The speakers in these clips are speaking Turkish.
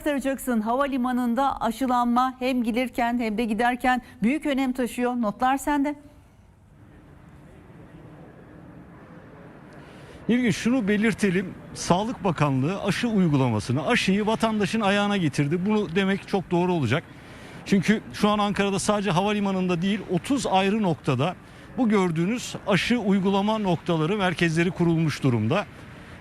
aktaracaksın? Havalimanında aşılanma hem gelirken hem de giderken büyük önem taşıyor. Notlar sende. İlginç şunu belirtelim. Sağlık Bakanlığı aşı uygulamasını, aşıyı vatandaşın ayağına getirdi. Bunu demek çok doğru olacak. Çünkü şu an Ankara'da sadece havalimanında değil 30 ayrı noktada bu gördüğünüz aşı uygulama noktaları, merkezleri kurulmuş durumda.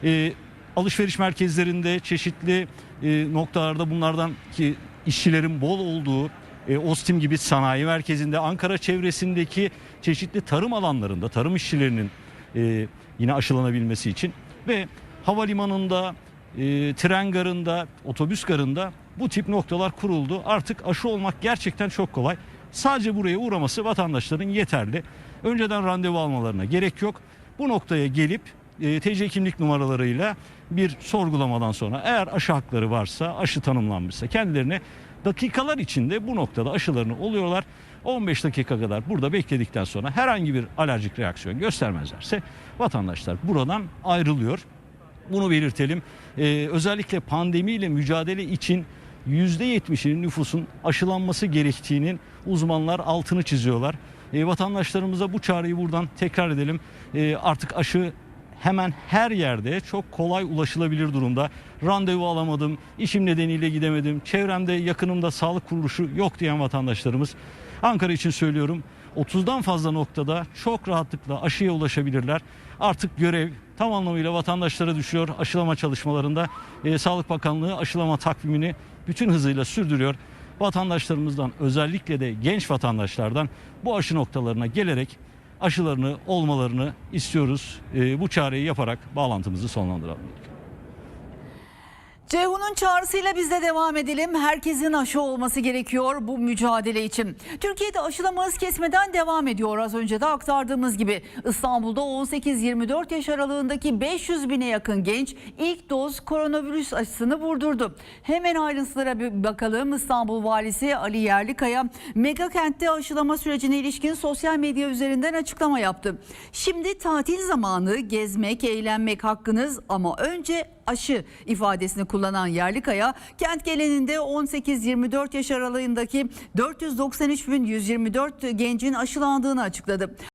Ee, alışveriş merkezlerinde çeşitli e, noktalarda bunlardan ki işçilerin bol olduğu e, Ostim gibi sanayi merkezinde Ankara çevresindeki çeşitli tarım alanlarında tarım işçilerinin e, yine aşılanabilmesi için ve havalimanında, e, tren garında, otobüs garında bu tip noktalar kuruldu. Artık aşı olmak gerçekten çok kolay. Sadece buraya uğraması vatandaşların yeterli. Önceden randevu almalarına gerek yok. Bu noktaya gelip e, TC kimlik numaralarıyla bir sorgulamadan sonra eğer aşı hakları varsa, aşı tanımlanmışsa kendilerine dakikalar içinde bu noktada aşılarını oluyorlar. 15 dakika kadar burada bekledikten sonra herhangi bir alerjik reaksiyon göstermezlerse vatandaşlar buradan ayrılıyor. Bunu belirtelim. Ee, özellikle pandemiyle mücadele için %70'inin nüfusun aşılanması gerektiğinin uzmanlar altını çiziyorlar. Ee, vatandaşlarımıza bu çağrıyı buradan tekrar edelim. Ee, artık aşı hemen her yerde çok kolay ulaşılabilir durumda. Randevu alamadım, işim nedeniyle gidemedim, çevremde yakınımda sağlık kuruluşu yok diyen vatandaşlarımız Ankara için söylüyorum 30'dan fazla noktada çok rahatlıkla aşıya ulaşabilirler. Artık görev tam anlamıyla vatandaşlara düşüyor. Aşılama çalışmalarında e, Sağlık Bakanlığı aşılama takvimini bütün hızıyla sürdürüyor. Vatandaşlarımızdan özellikle de genç vatandaşlardan bu aşı noktalarına gelerek aşılarını olmalarını istiyoruz. E, bu çareyi yaparak bağlantımızı sonlandıralım. Ceyhun'un çağrısıyla biz de devam edelim. Herkesin aşı olması gerekiyor bu mücadele için. Türkiye'de aşılama hız kesmeden devam ediyor. Az önce de aktardığımız gibi İstanbul'da 18-24 yaş aralığındaki 500 bine yakın genç ilk doz koronavirüs aşısını vurdurdu. Hemen ayrıntılara bir bakalım. İstanbul Valisi Ali Yerlikaya mega kentte aşılama sürecine ilişkin sosyal medya üzerinden açıklama yaptı. Şimdi tatil zamanı gezmek, eğlenmek hakkınız ama önce aşı ifadesini kullanan Yerlikaya kent geleninde 18-24 yaş aralığındaki 493.124 gencin aşılandığını açıkladı.